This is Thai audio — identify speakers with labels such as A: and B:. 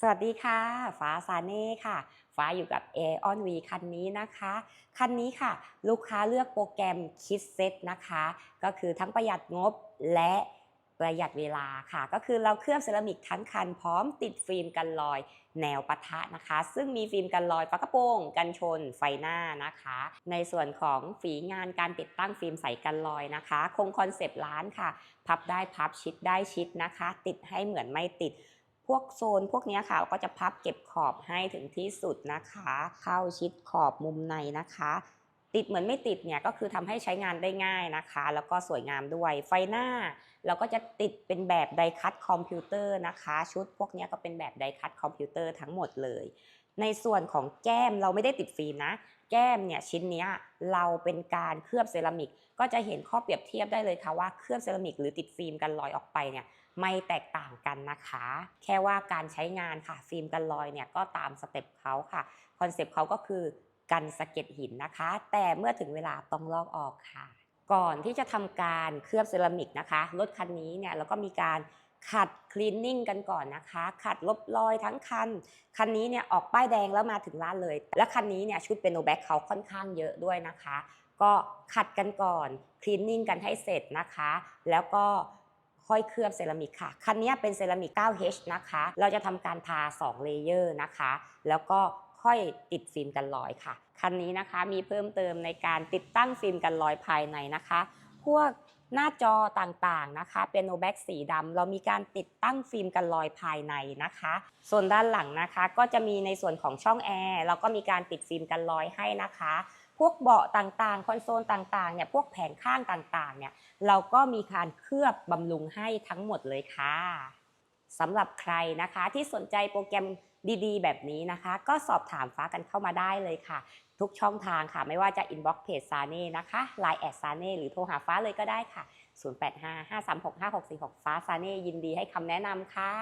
A: สวัสดีค่ะ ฟ้าซาเน่ค่ะ ฟ้าอยู่กับ a o n V คันนี้นะคะ คันนี้ค่ะ ลูกค้าเลือกโปรแกรมคิดเซตนะคะ ก็คือทั้งประหยัดงบและประหยัดเวลาค่ะ ก็คือเราเคลือบเซรามิกทั้งคันพร้อมติดฟิล์มกันรอยแนวปะทะนะคะ ซึ่งมีฟิล์มกันรอยฝากระโปรงกันชนไฟหน้านะคะ ในส่วนของฝีงานการติดตั้งฟิล์มใสกันรอยนะคะ คงคอนเซปต์ร้านค่ะ พับได้พับชิดได้ชิดนะคะ ติดให้เหมือนไม่ติด พวกโซนพวกนี้ค่ะก็จะพับเก็บขอบให้ถึงที่สุดนะคะ เข้าชิดขอบมุมในนะคะ ติดเหมือนไม่ติดเนี่ยก็คือทำให้ใช้งานได้ง่ายนะคะ แล้วก็สวยงามด้วยไฟหน้า เราก็จะติดเป็นแบบไดคัตคอมพิวเตอร์นะคะ ชุดพวกนี้ก็เป็นแบบไดคัตคอมพิวเตอร์ทั้งหมดเลย ในส่วนของแก้มเราไม่ได้ติดฟิล์มนะ แก้มเนี่ยชิ้นนี้เราเป็นการเคลือบเซรามิก ก็จะเห็นข้อเปรียบเทียบได้เลยค่ะว่าเคลือบเซรามิกหรือติดฟิล์มกันรอยออกไปเนี่ยไม่แตกต่างกันนะคะ แค่ว่าการใช้งานค่ะฟิล์มกันรอยเนี่ยก็ตามสเต็ปเขาค่ะคอนเซปต์เขาก็คือ กันสะเก็ดหินนะคะ แต่เมื่อถึงเวลาต้องลอกออกค่ะ ก่อนที่จะทำการเคลือบเซรามิกนะคะรถคันนี้เนี่ยเราก็มีการขัดคลีนนิ่งกันก่อนนะคะ ขัดลบรอยทั้งคัน คันนี้เนี่ยออกป้ายแดงแล้วมาถึงร้านเลย และคันนี้เนี่ยชุดเป็นโนแบ็คเขาค่อนข้างเยอะด้วยนะคะ ก็ขัดกันก่อนคลีนนิ่งกันให้เสร็จนะคะ แล้วก็ค่อยเคลือบเซรามิกค่ะ คันนี้เป็นเซรามิก 9H นะคะ เราจะทำการทา 2 เลเยอร์นะคะ แล้วก็ ค่อยติดฟิล์มกันรอยค่ะ คันนี้นะคะมีเพิ่มเติมในการติดตั้งฟิล์มกันรอยภายในนะคะ พวกหน้าจอต่างๆนะคะ เป็นโนแบ็กสีดำเรามีการติดตั้งฟิล์มกันรอยภายในนะคะ ส่วนด้านหลังนะคะ ก็จะมีในส่วนของช่องแอร์เราก็มีการติดฟิล์มกันรอยให้นะคะ พวกเบาะต่างๆ คอนโซลต่างๆเนี่ยพวกแผงข้างต่างๆเนี่ยเราก็มีการเคลือบบำรุงให้ทั้งหมดเลยค่ะ สำหรับใครนะคะที่สนใจโปรแกรมดีๆ แบบนี้นะคะ ก็สอบถามฟ้ากันเข้ามาได้เลยค่ะ ทุกช่องทางค่ะ ไม่ว่าจะ inbox เพจซาเน่นะคะ Line แอดซาเน่หรือโทรหาฟ้าเลยก็ได้ค่ะ 0855365646 ฟ้าซาเน่ยินดีให้คำแนะนำค่ะ